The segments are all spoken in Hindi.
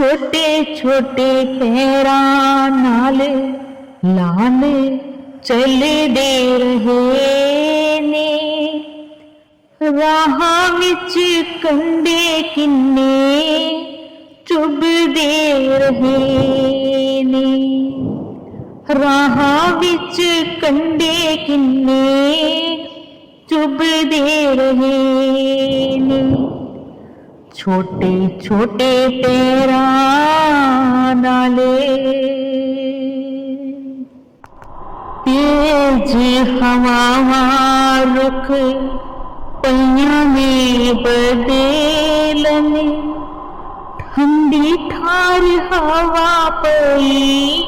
ਛੋਟੇ ਛੋਟੇ ਪੈਰਾਂ ਨਾਲ ਲਾਲ ਚੱਲਦੇ ਰਹੇ ਨੇ। ਰਾਹਾਂ ਵਿੱਚ ਕੰਡੇ ਕਿੰਨੇ ਚੁੱਭਦੇ ਰਹੇ ਨੇ। ਰਾਹਾਂ ਵਿੱਚ ਕੰਡੇ ਕਿੰਨੇ ਚੁੱਭਦੇ ਰਹੇ ਨੇ। छोटे छोटे तेरा नाले तेज हवा रुख पहिया में बदलने ठंडी ठार हवा पई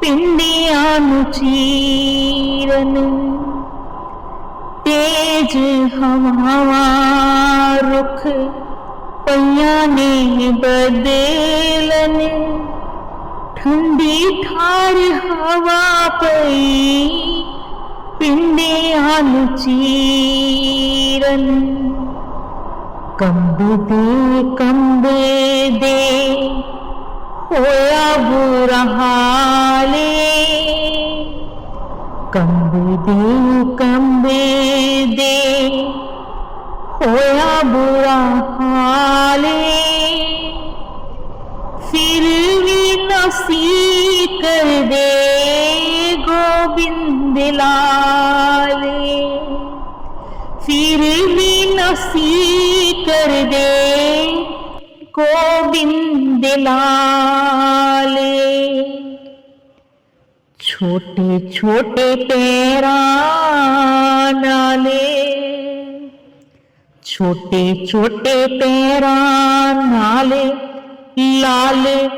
पिंडिया चीरन तेज हवा रुख દુનિયાને બદેલને ठंडी ઠાર हवा પઈ પિંડે આનું ચીરન કંબે દે दे होया હોયા બુરહાલે કંબે દે કંબે বুরা হালে ফির নসি কর দে গোবিন্দ লালে। ফির নসি কর দে গোবিন্দ লালে। छोटे छोटे पैरा नाले ਛੋਟੇ ਛੋਟੇ ਪੈਰਾਂ ਨਾਲ ਲਾਲ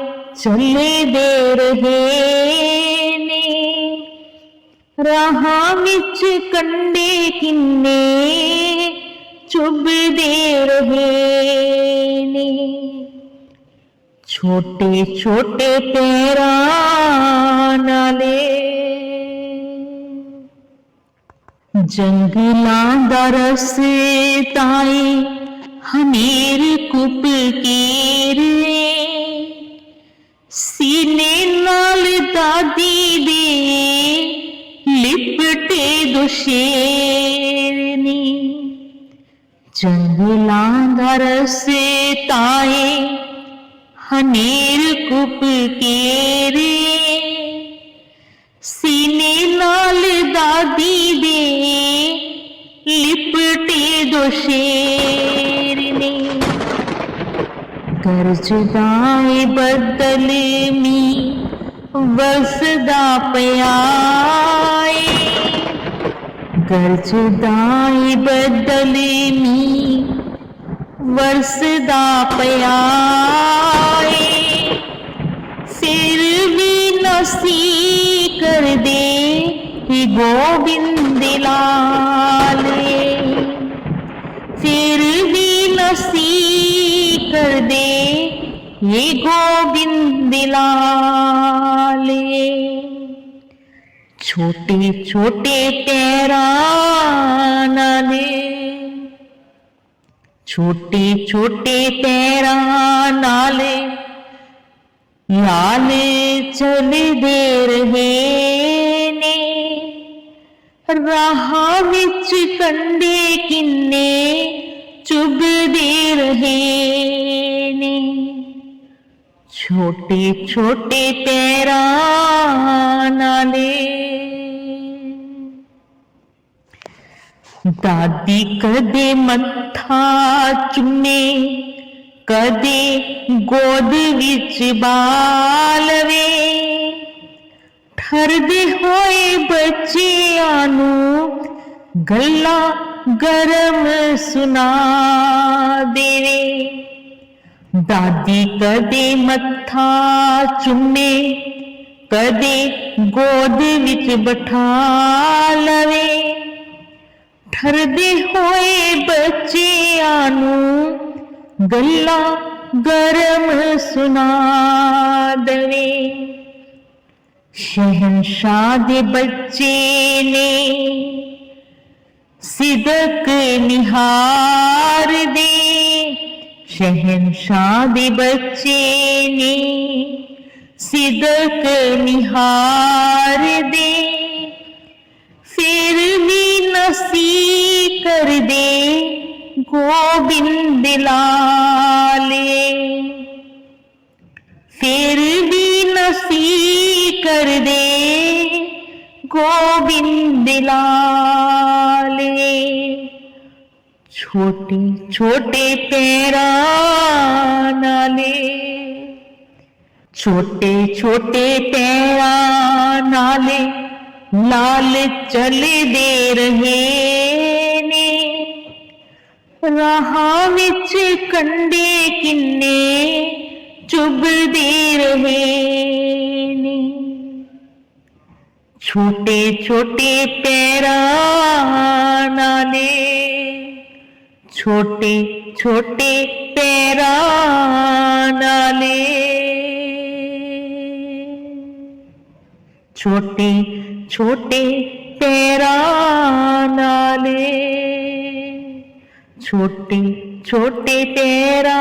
ਚੱਲੇ ਦੇ ਰਹੇ ਨੇ। ਰਾਹਾਂ ਵਿੱਚ ਕੰਡੇ ਕਿੰਨੇ ਚੁੱਭਦੇ ਰਹੇ ਨੇ। ਛੋਟੇ ਛੋਟੇ ਪੈਰਾਂ ਨਾਲੇ जंगला दरस ताई हमीर कुप की सीने नाल दादी दे, लिपटे दुशेर जंगला दरस ताए, हमीर कुप गर्ज दाय बदल मी वस् दा पया गर्ज दाय सिर भी नसी कर दे सिनसि के गोविन्द ले फिल् नसिी कर दे ये गोविंद छोटे छोटे तेरा दे छोटे छोटे तेरा नाले याल चल दे रहे ने। राह बिच कंडे किन्ने चुभ दे रहे छोटे छोटे पैरा नाले दादी कदे मथा चुमे कदे गोद विच बालवे। ठरदे होए बच्चियाँ नु गल्ला गरम सुना देवे। ਦਾਦੀ ਕਦੇ ਮੱਥਾ ਚੁੰਮੇ, ਕਦੇ ਗੋਦ ਵਿੱਚ ਬਿਠਾ ਲਵੇ। ਠਰਦੇ ਹੋਏ ਬੱਚਿਆਂ ਨੂੰ ਗੱਲਾਂ ਗਰਮ ਸੁਣਾ ਦੇਵੇ। ਸ਼ਹਿਨशाह ਦੇ ਬੱਚੇ ਨੇ ਸਿਦਕ ਨਿਹਾਰ ਦੇ शहनशाह दे बच्चे ने सिदक निहार दे। फिर भी नसी कर दे गोबिंद लाले। फिर भी नसी कर दे गोविंद लाले। छोटे छोटे पैरा नाले। छोटे छोटे पैरा नाले, लाल चल दे रहे ने। राह विच कंडे किन्ने चुभ दे रहे ने। छोटे छोटे पैरा नाले छोटे छोटे पैरानाले छोटे छोटे पैरानाले छोटे छोटे पैरानाले